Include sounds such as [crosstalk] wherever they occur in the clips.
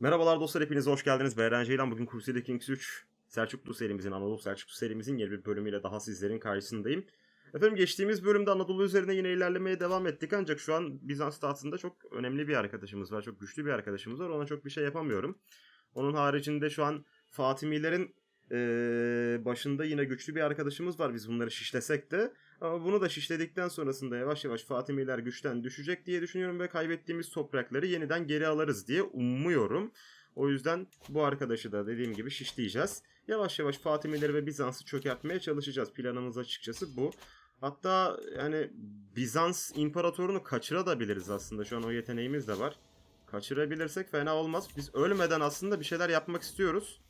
Merhabalar dostlar hepiniz hoş geldiniz. Beren Ceylan bugün Crusader Kings 3 Selçuklu serimizin, Anadolu Selçuklu serimizin yeni bir bölümüyle daha sizlerin karşısındayım. Efendim geçtiğimiz bölümde Anadolu üzerine yine ilerlemeye devam ettik ancak şu an Bizans tahtında çok önemli bir arkadaşımız var. Çok güçlü bir arkadaşımız var. Ona çok bir şey yapamıyorum. Onun haricinde şu an Fatimilerin eee, başında yine güçlü bir arkadaşımız var. Biz bunları şişlesek de ama bunu da şişledikten sonrasında yavaş yavaş Fatimiler güçten düşecek diye düşünüyorum ve kaybettiğimiz toprakları yeniden geri alırız diye umuyorum. O yüzden bu arkadaşı da dediğim gibi şişleyeceğiz. Yavaş yavaş Fatimileri ve Bizans'ı çökertmeye çalışacağız. Planımız açıkçası bu. Hatta yani Bizans imparatorunu kaçırabiliriz aslında. Şu an o yeteneğimiz de var. Kaçırabilirsek fena olmaz. Biz ölmeden aslında bir şeyler yapmak istiyoruz.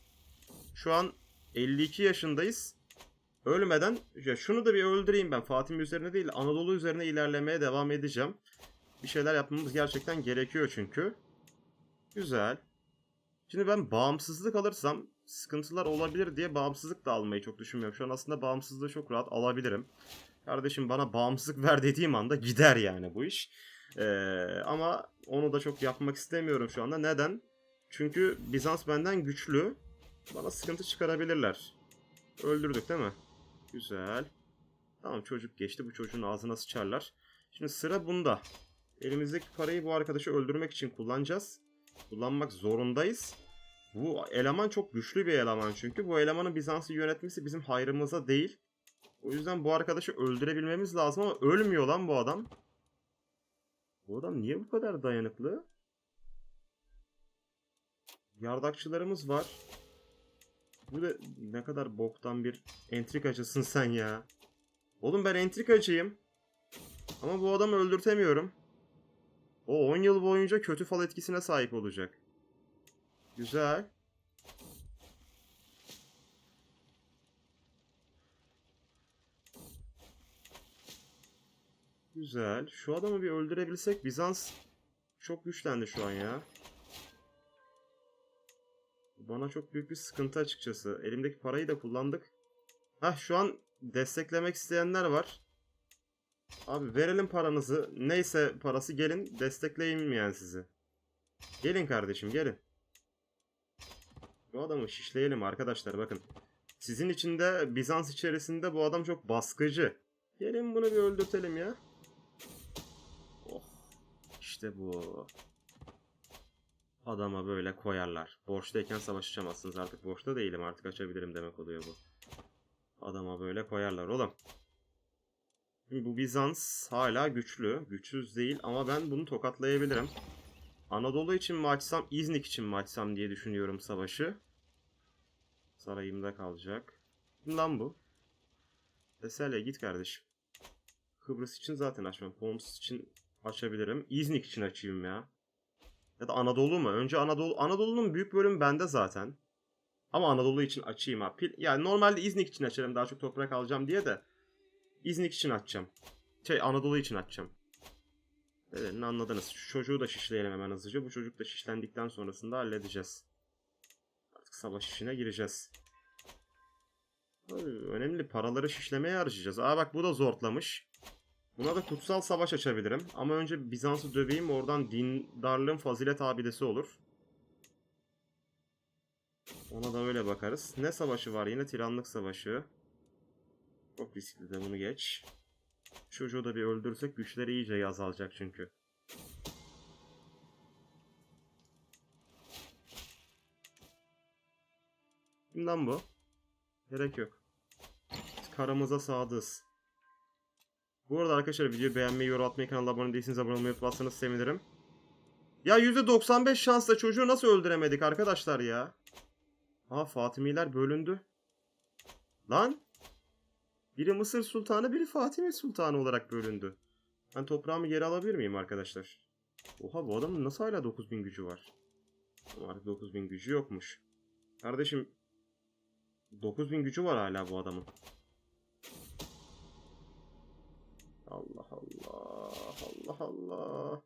Şu an 52 yaşındayız. Ölmeden ya şunu da bir öldüreyim ben. Fatih üzerine değil Anadolu üzerine ilerlemeye devam edeceğim. Bir şeyler yapmamız gerçekten gerekiyor çünkü. Güzel. Şimdi ben bağımsızlık alırsam sıkıntılar olabilir diye bağımsızlık da almayı çok düşünmüyorum. Şu an aslında bağımsızlığı çok rahat alabilirim. Kardeşim bana bağımsızlık ver dediğim anda gider yani bu iş. Ee, ama onu da çok yapmak istemiyorum şu anda. Neden? Çünkü Bizans benden güçlü. Bana sıkıntı çıkarabilirler. Öldürdük değil mi? Güzel. Tamam çocuk geçti. Bu çocuğun ağzına sıçarlar. Şimdi sıra bunda. Elimizdeki parayı bu arkadaşı öldürmek için kullanacağız. Kullanmak zorundayız. Bu eleman çok güçlü bir eleman çünkü. Bu elemanın Bizans'ı yönetmesi bizim hayrımıza değil. O yüzden bu arkadaşı öldürebilmemiz lazım ama ölmüyor lan bu adam. Bu adam niye bu kadar dayanıklı? Yardakçılarımız var. Bu da ne kadar boktan bir entrikacısın sen ya. Oğlum ben entrikacıyım. Ama bu adamı öldürtemiyorum. O 10 yıl boyunca kötü fal etkisine sahip olacak. Güzel. Güzel. Şu adamı bir öldürebilsek Bizans çok güçlendi şu an ya. Bana çok büyük bir sıkıntı açıkçası. Elimdeki parayı da kullandık. Hah şu an desteklemek isteyenler var. Abi verelim paranızı. Neyse parası gelin destekleyeyim yani sizi. Gelin kardeşim gelin. Bu adamı şişleyelim arkadaşlar bakın. Sizin içinde Bizans içerisinde bu adam çok baskıcı. Gelin bunu bir öldürtelim ya. Oh. İşte bu. Adama böyle koyarlar. Borçtayken savaşacağımazsınız artık. Borçta değilim artık açabilirim demek oluyor bu. Adama böyle koyarlar oğlum. Bu Bizans hala güçlü. Güçsüz değil ama ben bunu tokatlayabilirim. Anadolu için mi açsam, İznik için mi açsam diye düşünüyorum savaşı. Sarayımda kalacak. Kim lan bu? Teselya git kardeşim. Kıbrıs için zaten açmam. Homs için açabilirim. İznik için açayım ya. Ya da Anadolu mu? Önce Anadolu. Anadolu'nun büyük bölümü bende zaten. Ama Anadolu için açayım ha. Yani normalde İznik için açarım daha çok toprak alacağım diye de. İznik için açacağım. Şey Anadolu için açacağım. Nedenini anladınız. Şu çocuğu da şişleyelim hemen hızlıca. Bu çocuk da şişlendikten sonrasında halledeceğiz. Artık savaş işine gireceğiz. Önemli paraları şişlemeye harcayacağız. Aa bak bu da zortlamış. Buna da kutsal savaş açabilirim. Ama önce Bizans'ı döveyim oradan dindarlığın fazilet abidesi olur. Ona da öyle bakarız. Ne savaşı var yine? Tiranlık savaşı. Çok riskli de bunu geç. Çocuğu da bir öldürsek güçleri iyice azalacak çünkü. Kimden bu? Gerek yok. Biz Karamıza sadığız. Bu arada arkadaşlar videoyu beğenmeyi, yorum atmayı, kanala abone değilseniz abone olmayı unutmazsanız sevinirim. Ya %95 şansla çocuğu nasıl öldüremedik arkadaşlar ya? Aa Fatimiler bölündü. Lan! Biri Mısır Sultanı, biri Fatimi Sultanı olarak bölündü. Ben toprağımı geri alabilir miyim arkadaşlar? Oha bu adamın nasıl hala 9000 gücü var? Ama artık 9000 gücü yokmuş. Kardeşim 9000 gücü var hala bu adamın. Allah Allah. Allah Allah.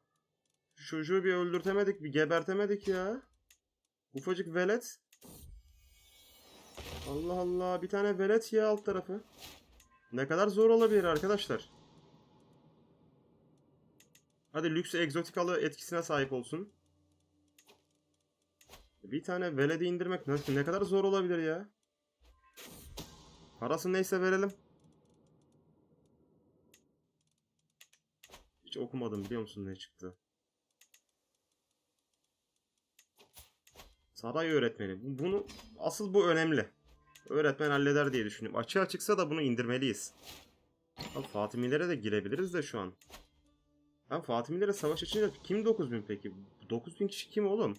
Çocuğu bir öldürtemedik, bir gebertemedik ya. Ufacık velet. Allah Allah. Bir tane velet ya alt tarafı. Ne kadar zor olabilir arkadaşlar. Hadi lüks egzotik alı etkisine sahip olsun. Bir tane veledi indirmek ne, ne kadar zor olabilir ya? Parası neyse verelim. Hiç okumadım biliyor musun ne çıktı? Saray öğretmeni. Bu- Bunu asıl bu önemli. Öğretmen halleder diye düşünüyorum. Açığa çıksa da bunu indirmeliyiz. Abi Fatimilere de girebiliriz de şu an. Ben Fatimilere savaş açınca kim 9000 peki? 9000 kişi kim oğlum?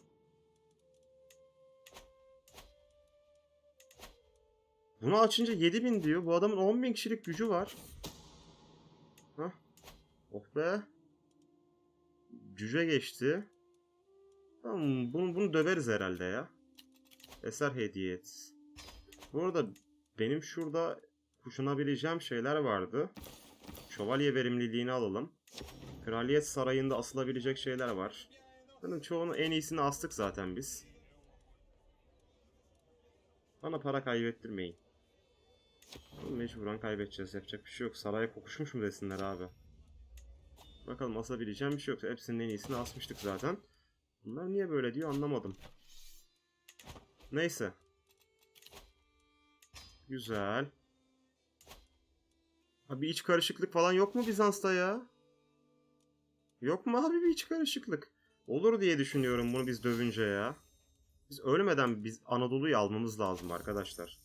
Bunu açınca 7000 diyor. Bu adamın 10.000 kişilik gücü var. Oh be. Cüce geçti. Tamam bunu, bunu döveriz herhalde ya. Eser hediye et. Bu arada benim şurada kuşanabileceğim şeyler vardı. Şövalye verimliliğini alalım. Kraliyet Sarayı'nda asılabilecek şeyler var. Bunun çoğunu en iyisini astık zaten biz. Bana para kaybettirmeyin. Mecburen kaybedeceğiz. Yapacak bir şey yok. Saraya kokuşmuş mu desinler abi. Bakalım asabileceğim bir şey yok. Hepsinin en iyisini asmıştık zaten. Bunlar niye böyle diyor anlamadım. Neyse. Güzel. Abi iç karışıklık falan yok mu Bizans'ta ya? Yok mu abi bir iç karışıklık? Olur diye düşünüyorum bunu biz dövünce ya. Biz ölmeden biz Anadolu'yu almamız lazım arkadaşlar.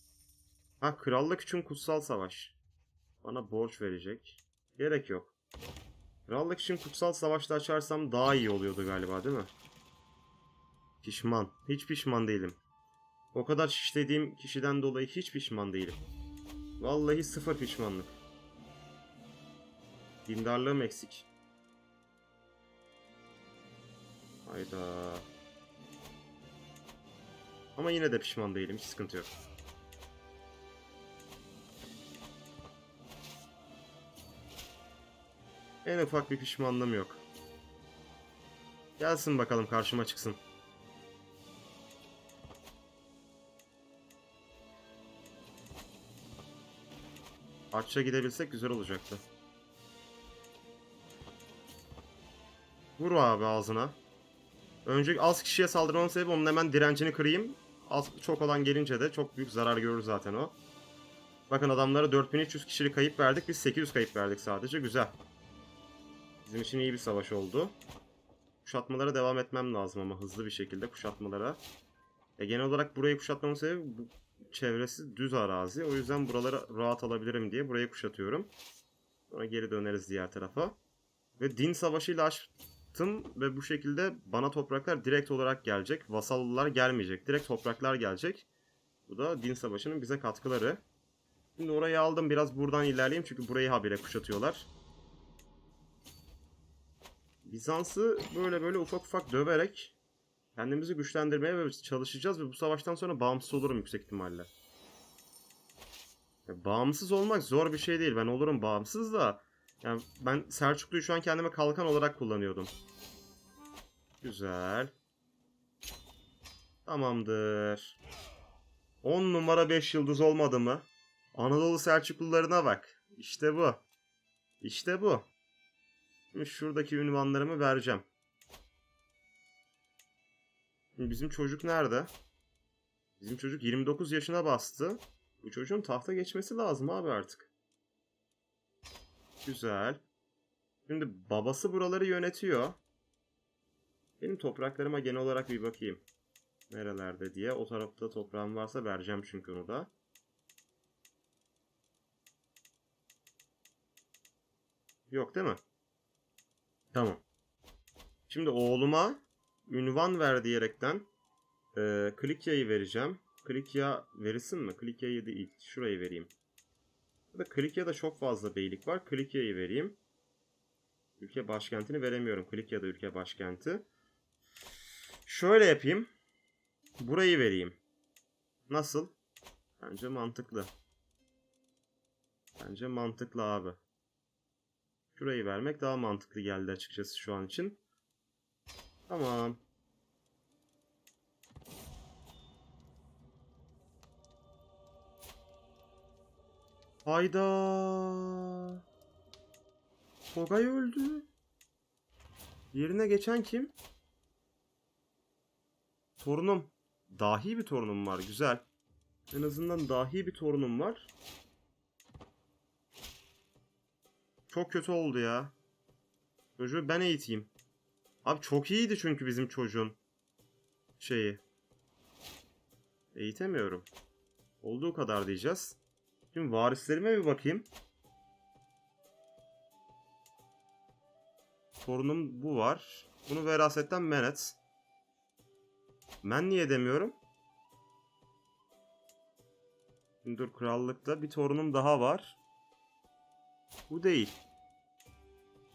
Ha krallık için kutsal savaş. Bana borç verecek. Gerek yok. Krallık için kutsal savaşta açarsam daha iyi oluyordu galiba değil mi? Pişman. Hiç pişman değilim. O kadar şişlediğim kişiden dolayı hiç pişman değilim. Vallahi sıfır pişmanlık. Dindarlığım eksik. Hayda. Ama yine de pişman değilim. Hiç sıkıntı yok. En ufak bir pişmanlığım yok. Gelsin bakalım karşıma çıksın. Arç'a gidebilsek güzel olacaktı. Vur abi ağzına. Önce az kişiye saldırmamın sebebi onun hemen direncini kırayım. Az, çok olan gelince de çok büyük zarar görür zaten o. Bakın adamlara 4300 kişilik kayıp verdik. Biz 800 kayıp verdik sadece. Güzel. Bizim için iyi bir savaş oldu. Kuşatmalara devam etmem lazım ama hızlı bir şekilde kuşatmalara. E genel olarak burayı kuşatmamın sebebi bu çevresi düz arazi. O yüzden buraları rahat alabilirim diye burayı kuşatıyorum. Sonra geri döneriz diğer tarafa. Ve din savaşıyla açtım ve bu şekilde bana topraklar direkt olarak gelecek. Vasallılar gelmeyecek. Direkt topraklar gelecek. Bu da din savaşının bize katkıları. Şimdi orayı aldım. Biraz buradan ilerleyeyim çünkü burayı habire kuşatıyorlar. Bizans'ı böyle böyle ufak ufak döverek kendimizi güçlendirmeye çalışacağız ve bu savaştan sonra bağımsız olurum yüksek ihtimalle. Ya, bağımsız olmak zor bir şey değil. Ben olurum bağımsız da. Yani ben Selçuklu'yu şu an kendime kalkan olarak kullanıyordum. Güzel. Tamamdır. 10 numara 5 yıldız olmadı mı? Anadolu Selçuklularına bak. İşte bu. İşte bu. Şuradaki ünvanlarımı vereceğim. Şimdi bizim çocuk nerede? Bizim çocuk 29 yaşına bastı. Bu çocuğun tahta geçmesi lazım abi artık. Güzel. Şimdi babası buraları yönetiyor. Benim topraklarıma genel olarak bir bakayım. Nerelerde diye. O tarafta toprağım varsa vereceğim çünkü onu da. Yok değil mi? Tamam. Şimdi oğluma ünvan ver diyerekten e, Klikya'yı vereceğim. Klikya verilsin mi? Klikya'yı değil. Şurayı vereyim. Burada Klikya'da çok fazla beylik var. Klikya'yı vereyim. Ülke başkentini veremiyorum. Klikya'da ülke başkenti. Şöyle yapayım. Burayı vereyim. Nasıl? Bence mantıklı. Bence mantıklı abi. Şurayı vermek daha mantıklı geldi açıkçası şu an için. Tamam. Hayda. Togay öldü. Yerine geçen kim? Torunum. dahi bir torunum var. Güzel. En azından dahi bir torunum var. Çok kötü oldu ya. Çocuğu ben eğiteyim. Abi çok iyiydi çünkü bizim çocuğun şeyi. Eğitemiyorum. Olduğu kadar diyeceğiz. Şimdi varislerime bir bakayım. Torunum bu var. Bunu verasetten men et. Men niye demiyorum? Şimdi dur krallıkta bir torunum daha var. Bu değil.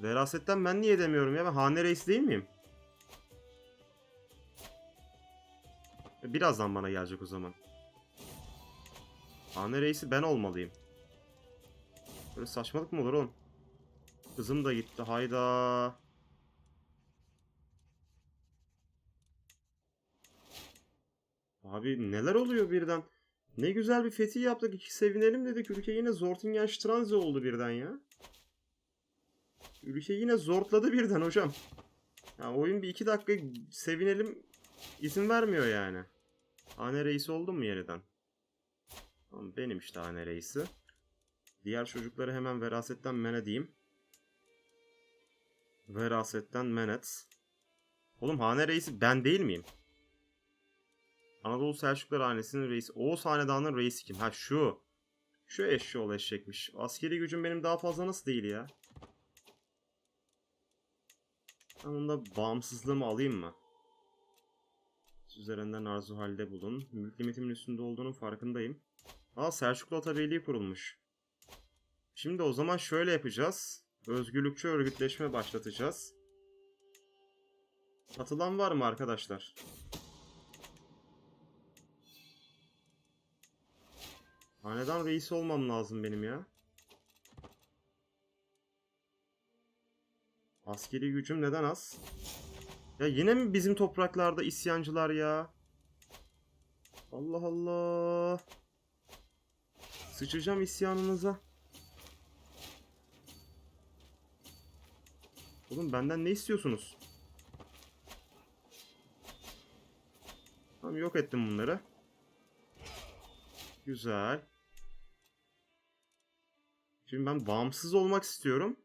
Verasetten ben niye demiyorum ya? Ben hane reisi değil miyim? E, Birazdan bana gelecek o zaman. Hane reisi ben olmalıyım. Böyle saçmalık mı olur oğlum? Kızım da gitti hayda. Abi neler oluyor birden? Ne güzel bir fetih yaptık. iki sevinelim dedik. Ülke yine Zortingen Stranze oldu birden ya. Ülke yine zortladı birden hocam. Ya oyun bir iki dakika sevinelim izin vermiyor yani. Hane reisi oldum mu yeniden? Tamam benim işte hane reisi. Diğer çocukları hemen verasetten men edeyim. Verasetten men et. Oğlum hane reisi ben değil miyim? Anadolu Selçuklar hanesinin reisi. Oğuz hanedanının reisi kim? Ha şu. Şu eşşoğlu eşekmiş. Askeri gücüm benim daha fazla nasıl değil ya? Ben onda bağımsızlığımı alayım mı? Üzerinden arzu halde bulun. Mülk limitimin üstünde olduğunun farkındayım. Aa Selçuklu Atabeyliği kurulmuş. Şimdi o zaman şöyle yapacağız. Özgürlükçü örgütleşme başlatacağız. Katılan var mı arkadaşlar? Hanedan reisi olmam lazım benim ya. Askeri gücüm neden az? Ya yine mi bizim topraklarda isyancılar ya? Allah Allah. Sıçacağım isyanınıza. Oğlum benden ne istiyorsunuz? Tamam yok ettim bunları. Güzel. Şimdi ben bağımsız olmak istiyorum.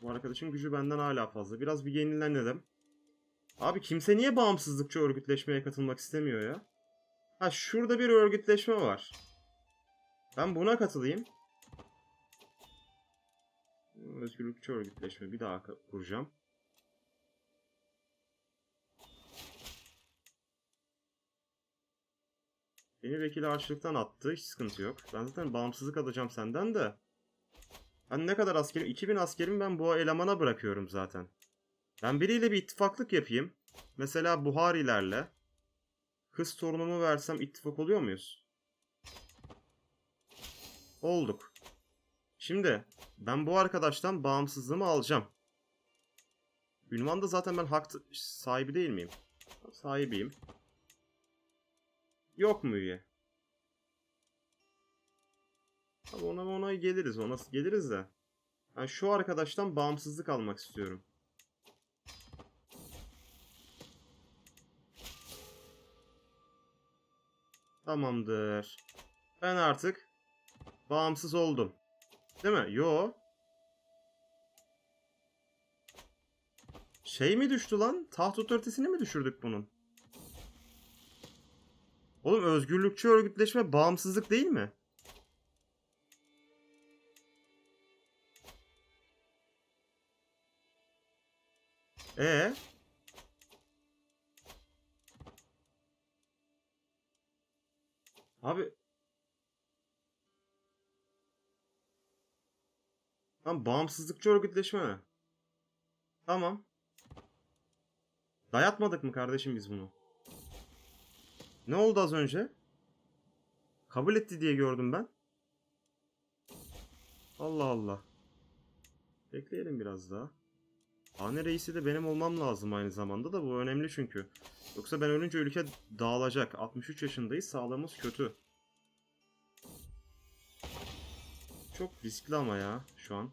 Bu arkadaşın gücü benden hala fazla. Biraz bir yenilenelim. Abi kimse niye bağımsızlıkçı örgütleşmeye katılmak istemiyor ya? Ha şurada bir örgütleşme var. Ben buna katılayım. Özgürlükçü örgütleşme bir daha kuracağım. Beni vekili harçlıktan attı. Hiç sıkıntı yok. Ben zaten bağımsızlık alacağım senden de. Ben ne kadar askerim? 2000 askerimi ben bu elemana bırakıyorum zaten. Ben biriyle bir ittifaklık yapayım. Mesela Buharilerle. Kız torunumu versem ittifak oluyor muyuz? Olduk. Şimdi ben bu arkadaştan bağımsızlığımı alacağım. Ünvanda zaten ben hak sahibi değil miyim? Sahibiyim. Yok mu üye? Abi ona ona geliriz. Ona geliriz de. Ben şu arkadaştan bağımsızlık almak istiyorum. Tamamdır. Ben artık bağımsız oldum. Değil mi? Yo. Şey mi düştü lan? Taht otoritesini mi düşürdük bunun? Oğlum özgürlükçü örgütleşme bağımsızlık değil mi? E Abi Tamam bağımsızlıkçı örgütleşme mi? Tamam. Dayatmadık mı kardeşim biz bunu? Ne oldu az önce? Kabul etti diye gördüm ben. Allah Allah. Bekleyelim biraz daha. Hane reisi de benim olmam lazım aynı zamanda da bu önemli çünkü. Yoksa ben ölünce ülke dağılacak. 63 yaşındayız sağlığımız kötü. Çok riskli ama ya şu an.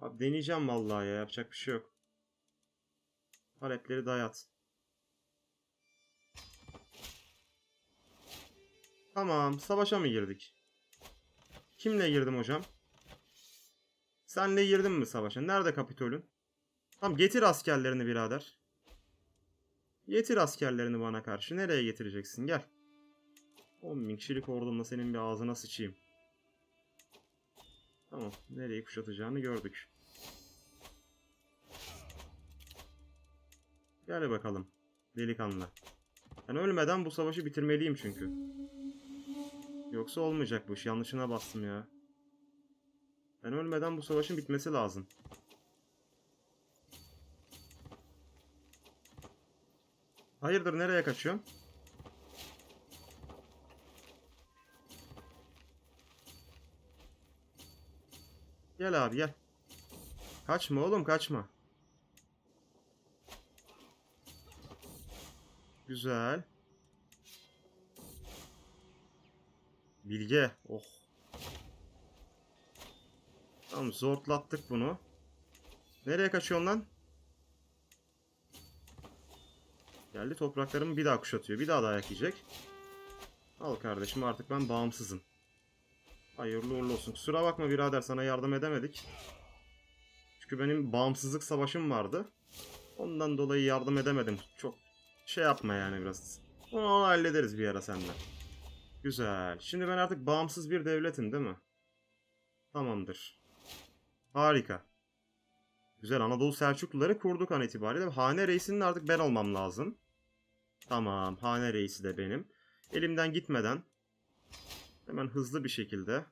Abi deneyeceğim vallahi ya. Yapacak bir şey yok. Talepleri dayat. Tamam. Savaşa mı girdik? Kimle girdim hocam? Senle girdin mi savaşa? Nerede Kapitol'ün? Tamam getir askerlerini birader. Getir askerlerini bana karşı. Nereye getireceksin? Gel. 10 bin kişilik ordumla senin bir ağzına sıçayım. Tamam. Nereyi kuşatacağını gördük. Gel bakalım. Delikanlı. Ben ölmeden bu savaşı bitirmeliyim çünkü. Yoksa olmayacak bu iş. Yanlışına bastım ya. Ben ölmeden bu savaşın bitmesi lazım. Hayırdır nereye kaçıyorsun? Gel abi gel. Kaçma oğlum kaçma. Güzel. Bilge. Oh. Tamam zortlattık bunu. Nereye kaçıyorsun lan? Geldi topraklarımı bir daha kuşatıyor. Bir daha dayak yiyecek. Al kardeşim artık ben bağımsızım. Hayırlı uğurlu olsun. Kusura bakma birader sana yardım edemedik. Çünkü benim bağımsızlık savaşım vardı. Ondan dolayı yardım edemedim. Çok şey yapma yani biraz. Onu, onu hallederiz bir ara seninle. Güzel. Şimdi ben artık bağımsız bir devletim değil mi? Tamamdır. Harika. Güzel Anadolu Selçukluları kurduk an itibariyle. Hane reisinin artık ben olmam lazım. Tamam. Hane reisi de benim. Elimden gitmeden hemen hızlı bir şekilde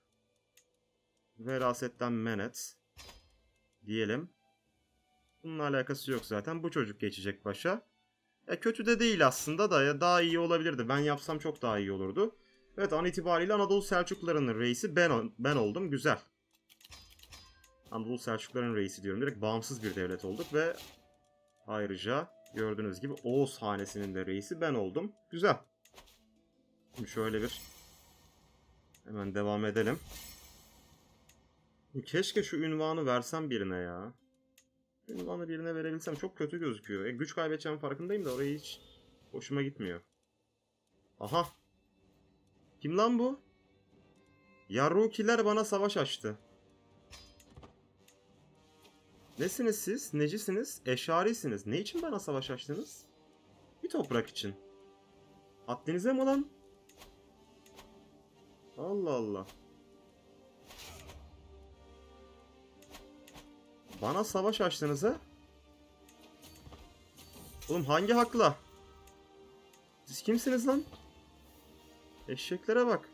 verasetten menet diyelim. Bununla alakası yok zaten. Bu çocuk geçecek başa. Ya kötü de değil aslında da ya daha iyi olabilirdi. Ben yapsam çok daha iyi olurdu. Evet an itibariyle Anadolu Selçuklularının reisi ben, ben oldum. Güzel. Anadolu Selçukluların reisi diyorum. Direkt bağımsız bir devlet olduk ve ayrıca gördüğünüz gibi Oğuz hanesinin de reisi ben oldum. Güzel. Şimdi şöyle bir hemen devam edelim. Keşke şu ünvanı versem birine ya. Ünvanı birine verebilsem çok kötü gözüküyor. E, güç kaybedeceğim farkındayım da orayı hiç hoşuma gitmiyor. Aha. Kim lan bu? Yarukiler bana savaş açtı. Nesiniz siz? Necisiniz? Eşarisiniz. Ne için bana savaş açtınız? Bir toprak için. Haddinize mi lan? Allah Allah. Bana savaş açtınız ha? Oğlum hangi hakla? Siz kimsiniz lan? Eşeklere bak.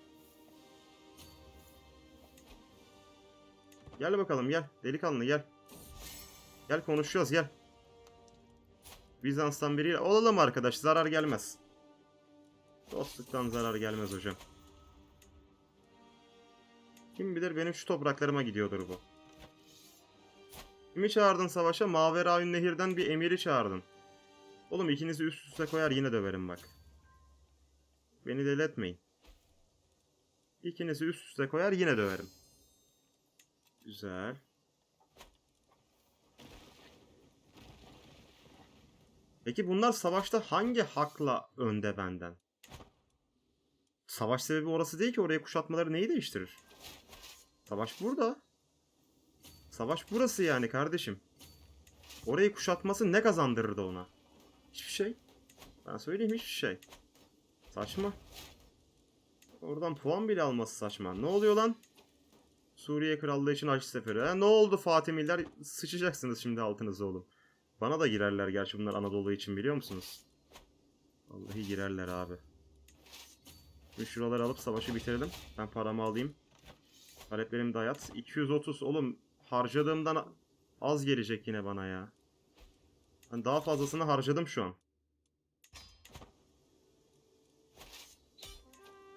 Gel bakalım gel. Delikanlı gel. Gel konuşuyoruz gel. Bizans'tan biriyle olalım arkadaş zarar gelmez. Dostluktan zarar gelmez hocam. Kim bilir benim şu topraklarıma gidiyordur bu. Kimi çağırdın savaşa? Maveraün Nehir'den bir emiri çağırdın. Oğlum ikinizi üst üste koyar yine döverim bak. Beni deli etmeyin. İkinizi üst üste koyar yine döverim. Güzel. Peki bunlar savaşta hangi hakla önde benden? Savaş sebebi orası değil ki oraya kuşatmaları neyi değiştirir? Savaş burada. Savaş burası yani kardeşim. Orayı kuşatması ne kazandırırdı ona? Hiçbir şey. Ben söyleyeyim hiçbir şey. Saçma. Oradan puan bile alması saçma. Ne oluyor lan? Suriye Krallığı için Haç Seferi. Ha, ne oldu Fatimiler? Sıçacaksınız şimdi altınıza oğlum. Bana da girerler gerçi bunlar Anadolu için biliyor musunuz? Vallahi girerler abi. Şimdi şuraları alıp savaşı bitirelim. Ben paramı alayım. Taleplerim dayat. 230 oğlum harcadığımdan az gelecek yine bana ya. Ben daha fazlasını harcadım şu an.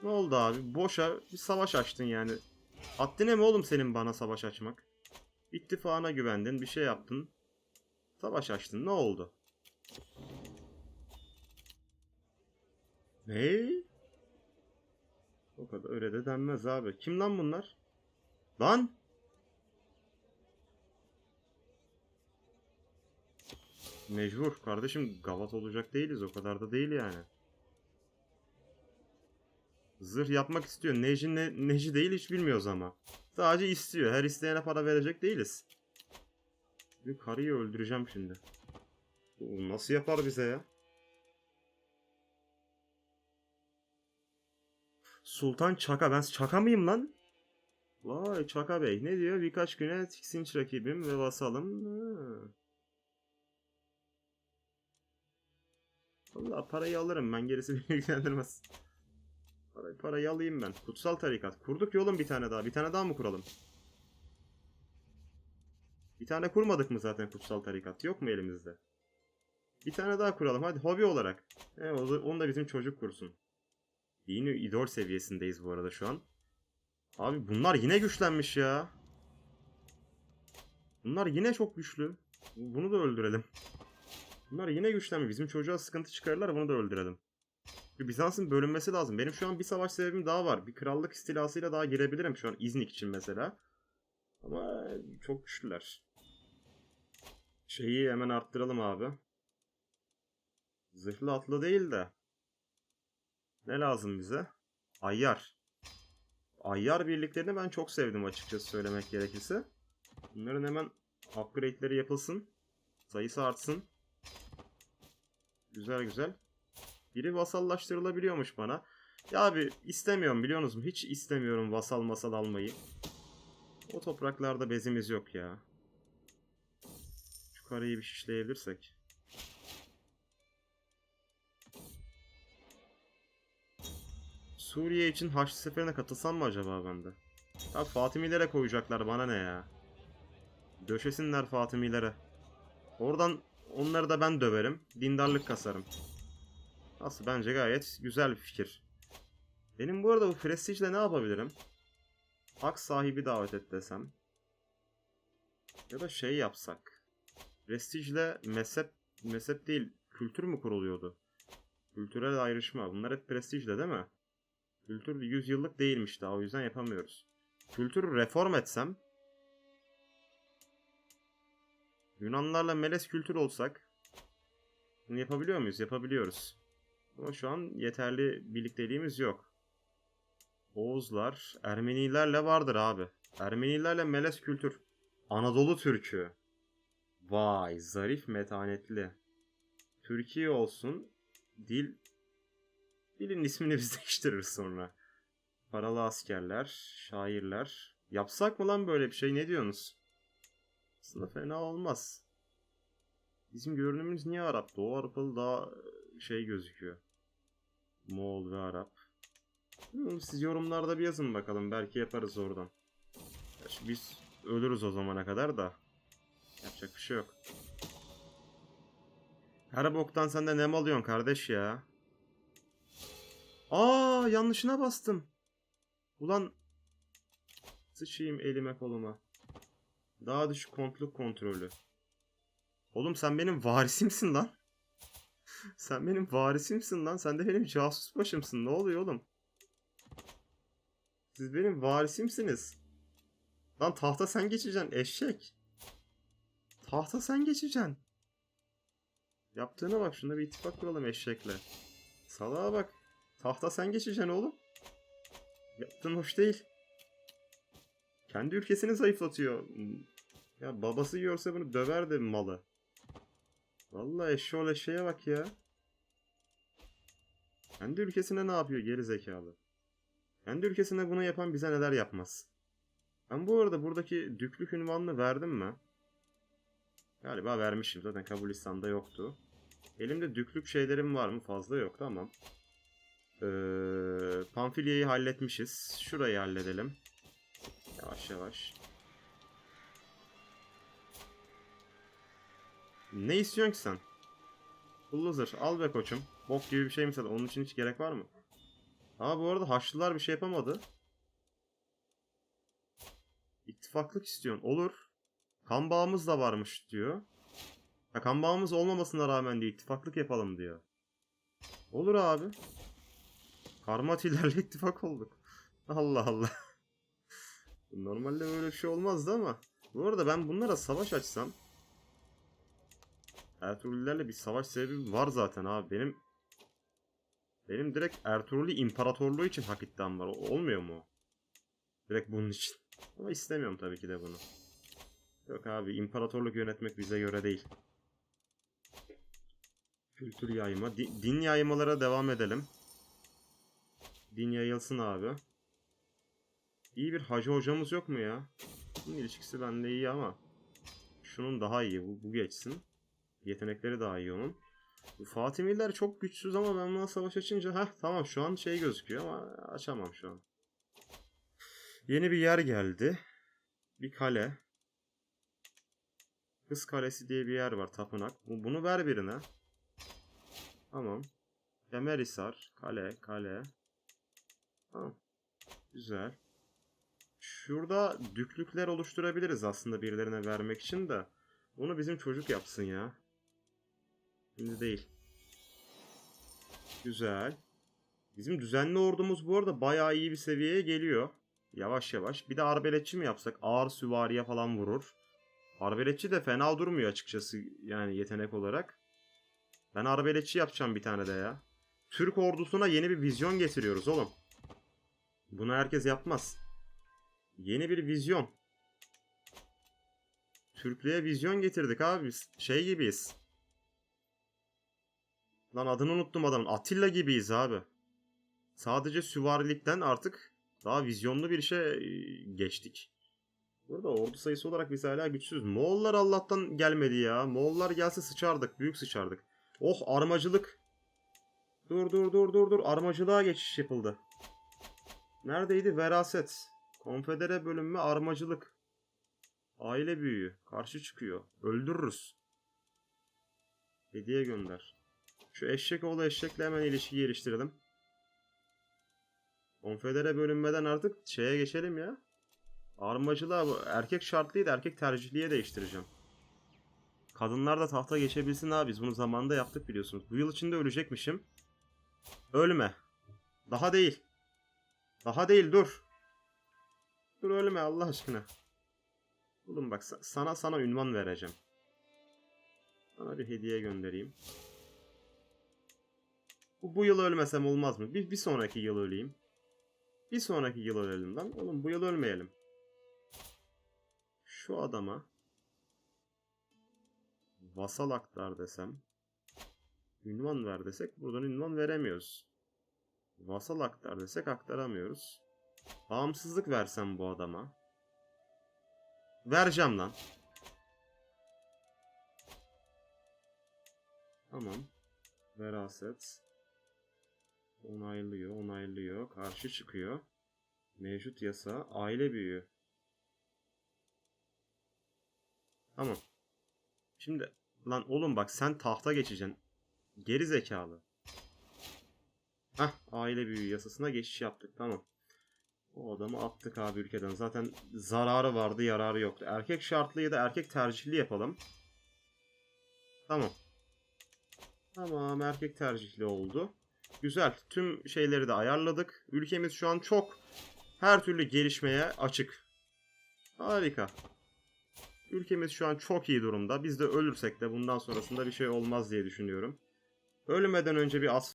Ne oldu abi? Boşa bir savaş açtın yani. Haddine mi oğlum senin bana savaş açmak? İttifakına güvendin, bir şey yaptın. Savaş açtın. Ne oldu? Ne? O kadar öyle de denmez abi. Kim lan bunlar? Lan! Mecbur. Kardeşim gavat olacak değiliz. O kadar da değil yani. Zırh yapmak istiyor. Neci ne, neci değil hiç bilmiyoruz ama. Sadece istiyor. Her isteyene para verecek değiliz. Bir karıyı öldüreceğim şimdi. Bu nasıl yapar bize ya? Sultan Çaka. Ben Çaka mıyım lan? Vay Çaka Bey. Ne diyor? Birkaç güne tiksinç rakibim ve vasalım. Ha. Valla parayı alırım ben. Gerisi [laughs] beni ilgilendirmez. Parayı, parayı alayım ben. Kutsal tarikat. Kurduk yolun bir tane daha. Bir tane daha mı kuralım? Bir tane kurmadık mı zaten kutsal tarikat? Yok mu elimizde? Bir tane daha kuralım. Hadi hobi olarak. He, onu da bizim çocuk kursun. Yeni idol seviyesindeyiz bu arada şu an. Abi bunlar yine güçlenmiş ya. Bunlar yine çok güçlü. Bunu da öldürelim. Bunlar yine güçlenmiş. Bizim çocuğa sıkıntı çıkarırlar bunu da öldürelim. Bizans'ın bölünmesi lazım. Benim şu an bir savaş sebebim daha var. Bir krallık istilasıyla daha girebilirim şu an İznik için mesela. Ama çok güçlüler. Şeyi hemen arttıralım abi. Zırhlı atlı değil de. Ne lazım bize? Ayyar. Ayyar birliklerini ben çok sevdim açıkçası söylemek gerekirse. Bunların hemen upgrade'leri yapılsın. Sayısı artsın. Güzel güzel. Biri vasallaştırılabiliyormuş bana. Ya abi istemiyorum biliyorsunuz mu? Hiç istemiyorum vasal masal almayı. O topraklarda bezimiz yok ya. Şu karayı bir şişleyebilirsek. Suriye için Haçlı Seferi'ne katılsam mı acaba ben de? Ya Fatimilere koyacaklar bana ne ya. Döşesinler Fatimilere. Oradan onları da ben döverim. Dindarlık kasarım. Nasıl bence gayet güzel bir fikir. Benim bu arada bu prestijle ne yapabilirim? Hak sahibi davet et desem. Ya da şey yapsak. Prestijle mezhep, mezhep değil kültür mü kuruluyordu? Kültürel ayrışma. Bunlar hep prestijle değil mi? Kültür 100 yıllık değilmiş daha o yüzden yapamıyoruz. Kültürü reform etsem. Yunanlarla melez kültür olsak. Bunu yapabiliyor muyuz? Yapabiliyoruz. Ama şu an yeterli birlikteliğimiz yok. Oğuzlar, Ermenilerle vardır abi. Ermenilerle melez kültür. Anadolu Türkü. Vay, zarif metanetli. Türkiye olsun. Dil Dilin ismini biz [laughs] değiştiririz sonra. Paralı askerler, şairler. Yapsak mı lan böyle bir şey ne diyorsunuz? Aslında fena olmaz. Bizim görünümümüz niye Arap? Doğu Avrupalı daha şey gözüküyor. Moğol ve Arap. Siz yorumlarda bir yazın bakalım. Belki yaparız oradan. Biz ölürüz o zamana kadar da. Yapacak bir şey yok. Her boktan sen de nem alıyorsun kardeş ya. Aa yanlışına bastım. Ulan sıçayım elime koluma. Daha düşük kontluk kontrolü. Oğlum sen benim varisimsin lan. Sen benim varisimsin lan. Sen de benim casus başımsın. Ne oluyor oğlum? Siz benim varisimsiniz. Lan tahta sen geçeceksin eşek. Tahta sen geçeceksin. Yaptığına bak şunda bir ittifak kuralım eşekle. Salağa bak. Tahta sen geçeceksin oğlum. Yaptığın hoş değil. Kendi ülkesini zayıflatıyor. Ya babası görse bunu döverdi malı. Vallahi eşşoğlu eşeğe bak ya. Kendi ülkesine ne yapıyor geri zekalı. Kendi ülkesine bunu yapan bize neler yapmaz. Ben bu arada buradaki düklük ünvanını verdim mi? Galiba vermişim zaten Kabulistan'da yoktu. Elimde düklük şeylerim var mı? Fazla yok tamam. Ee, Pamfilya'yı halletmişiz. Şurayı halledelim. Yavaş yavaş. Ne istiyorsun ki sen? Bulldozer al be koçum. Bok gibi bir şey mi? Onun için hiç gerek var mı? Aa bu arada Haçlılar bir şey yapamadı. İttifaklık istiyorsun. Olur. Kan bağımız da varmış diyor. Ha, kan bağımız olmamasına rağmen diyor ittifaklık yapalım diyor. Olur abi. Karmatilerle [laughs] ittifak olduk. Allah Allah. [laughs] Normalde böyle bir şey olmazdı ama. Bu arada ben bunlara savaş açsam. Ertuğrul'lerle bir savaş sebebi var zaten abi. Benim benim direkt Ertuğrul'u imparatorluğu için hak iddiam var. Olmuyor mu? Direkt bunun için. Ama istemiyorum tabii ki de bunu. Yok abi imparatorluk yönetmek bize göre değil. Kültür yayma. Di- din yaymalara devam edelim. Din yayılsın abi. İyi bir hacı hocamız yok mu ya? Bunun ilişkisi bende iyi ama. Şunun daha iyi. Bu, bu geçsin. Yetenekleri daha iyi onun. Fatimiler çok güçsüz ama ben buna savaş açınca ha tamam şu an şey gözüküyor ama açamam şu an. Yeni bir yer geldi. Bir kale. Kız Kalesi diye bir yer var tapınak. Bu- Bunu ver birine. Tamam. Kemerhisar. Kale, kale. Tamam. Güzel. Şurada düklükler oluşturabiliriz aslında birilerine vermek için de. Onu bizim çocuk yapsın ya. Şimdi değil. Güzel. Bizim düzenli ordumuz bu arada bayağı iyi bir seviyeye geliyor. Yavaş yavaş. Bir de arbeletçi mi yapsak? Ağır süvariye falan vurur. Arbeletçi de fena durmuyor açıkçası yani yetenek olarak. Ben arbeletçi yapacağım bir tane de ya. Türk ordusuna yeni bir vizyon getiriyoruz oğlum. Bunu herkes yapmaz. Yeni bir vizyon. Türklüğe vizyon getirdik abi biz. Şey gibiyiz. Lan adını unuttum adamın. Atilla gibiyiz abi. Sadece süvarilikten artık daha vizyonlu bir işe e, geçtik. Burada ordu sayısı olarak biz hala güçsüz. Moğollar Allah'tan gelmedi ya. Moğollar gelse sıçardık. Büyük sıçardık. Oh armacılık. Dur dur dur dur dur. Armacılığa geçiş yapıldı. Neredeydi? Veraset. Konfedere bölünme armacılık. Aile büyüğü. Karşı çıkıyor. Öldürürüz. Hediye gönder. Şu eşek oğlu eşekle hemen ilişki geliştirelim. Konfedere bölünmeden artık şeye geçelim ya. Armacılığa bu erkek şartlıydı erkek tercihliye değiştireceğim. Kadınlar da tahta geçebilsin abi biz bunu zamanında yaptık biliyorsunuz. Bu yıl içinde ölecekmişim. Ölme. Daha değil. Daha değil dur. Dur ölme Allah aşkına. Oğlum bak sa- sana sana ünvan vereceğim. Sana bir hediye göndereyim. Bu, bu yıl ölmesem olmaz mı? Bir, bir sonraki yıl öleyim. Bir sonraki yıl ölelim lan. Oğlum bu yıl ölmeyelim. Şu adama vasal aktar desem ünvan ver desek buradan ünvan veremiyoruz. Vasal aktar desek aktaramıyoruz. Bağımsızlık versem bu adama. Vereceğim lan. Tamam. Veraset. Onaylıyor, onaylıyor. Karşı çıkıyor. Mevcut yasa. Aile büyüğü. Tamam. Şimdi lan oğlum bak sen tahta geçeceksin. Geri zekalı. Hah aile büyüğü yasasına geçiş yaptık tamam. O adamı attık abi ülkeden. Zaten zararı vardı yararı yoktu. Erkek şartlı ya da erkek tercihli yapalım. Tamam. Tamam erkek tercihli oldu. Güzel. Tüm şeyleri de ayarladık. Ülkemiz şu an çok her türlü gelişmeye açık. Harika. Ülkemiz şu an çok iyi durumda. Biz de ölürsek de bundan sonrasında bir şey olmaz diye düşünüyorum. Ölmeden önce bir